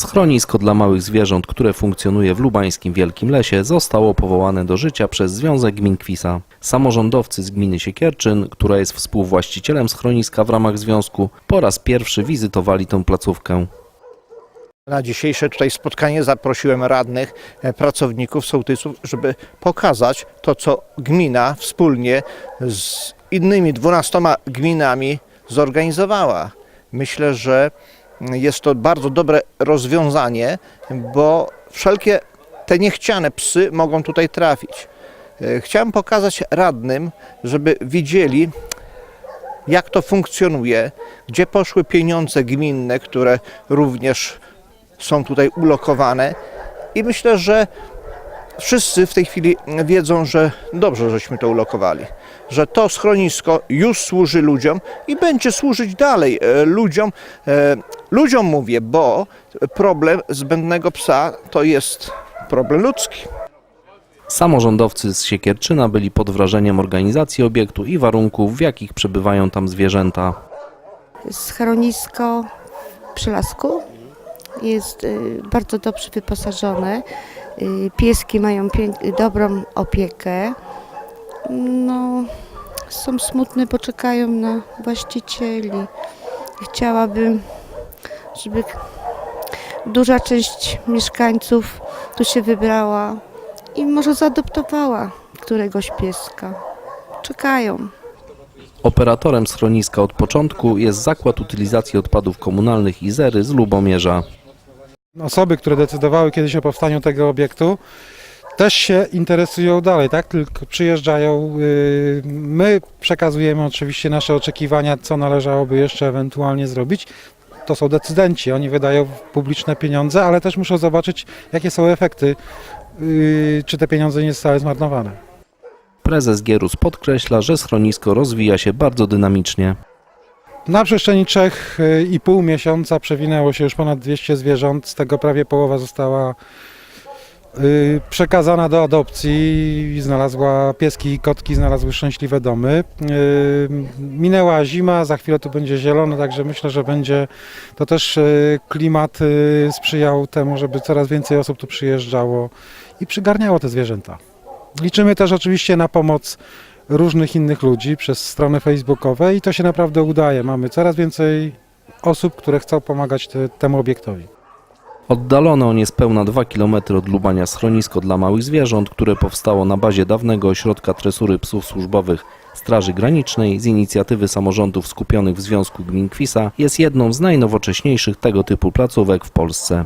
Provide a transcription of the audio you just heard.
Schronisko dla małych zwierząt, które funkcjonuje w lubańskim Wielkim Lesie, zostało powołane do życia przez Związek Gmin Kwisa. Samorządowcy z gminy Siekierczyn, która jest współwłaścicielem schroniska w ramach związku, po raz pierwszy wizytowali tę placówkę. Na dzisiejsze tutaj spotkanie zaprosiłem radnych, e, pracowników, sołtysów, żeby pokazać to, co gmina wspólnie z innymi 12 gminami zorganizowała. Myślę, że jest to bardzo dobre rozwiązanie, bo wszelkie te niechciane psy mogą tutaj trafić. E, Chciałem pokazać radnym, żeby widzieli, jak to funkcjonuje, gdzie poszły pieniądze gminne, które również są tutaj ulokowane i myślę, że wszyscy w tej chwili wiedzą, że dobrze, żeśmy to ulokowali, że to schronisko już służy ludziom i będzie służyć dalej e, ludziom. Ludziom mówię, bo problem zbędnego psa to jest problem ludzki. Samorządowcy z Siekierczyna byli pod wrażeniem organizacji obiektu i warunków, w jakich przebywają tam zwierzęta. Schronisko w Przylasku jest y, bardzo dobrze wyposażone. Y, Pieski mają pięk- dobrą opiekę. No, są smutne, bo czekają na właścicieli. Chciałabym, żeby duża część mieszkańców tu się wybrała i może zaadoptowała któregoś pieska. Czekają. Operatorem schroniska od początku jest Zakład Utylizacji Odpadów Komunalnych Izery z Lubomierza. Osoby, które decydowały kiedyś o powstaniu tego obiektu, też się interesują dalej, tak? Tylko przyjeżdżają. yy, My przekazujemy oczywiście nasze oczekiwania, co należałoby jeszcze ewentualnie zrobić. To są decydenci, oni wydają publiczne pieniądze, ale też muszą zobaczyć, jakie są efekty, yy, czy te pieniądze nie zostały zmarnowane. Prezes Gierus podkreśla, że schronisko rozwija się bardzo dynamicznie. Na przestrzeni 3,5 miesiąca przewinęło się już ponad 200 zwierząt, z tego prawie połowa została przekazana do adopcji, znalazła pieski i kotki, znalazły szczęśliwe domy. Y, Minęła zima, za chwilę tu będzie zielono, także myślę, że będzie to też y, klimat y, sprzyjał temu, żeby coraz więcej osób tu przyjeżdżało i przygarniało te zwierzęta. Liczymy też oczywiście na pomoc różnych innych ludzi przez strony facebookowe i to się naprawdę udaje. Mamy coraz więcej osób, które chcą pomagać te, temu obiektowi. Oddalone o niespełna 2 km od Lubania schronisko dla małych zwierząt, które powstało na bazie dawnego ośrodka tresury psów służbowych Straży Granicznej z inicjatywy samorządów skupionych w Związku Gmin Kwisa, jest jedną z najnowocześniejszych tego typu placówek w Polsce.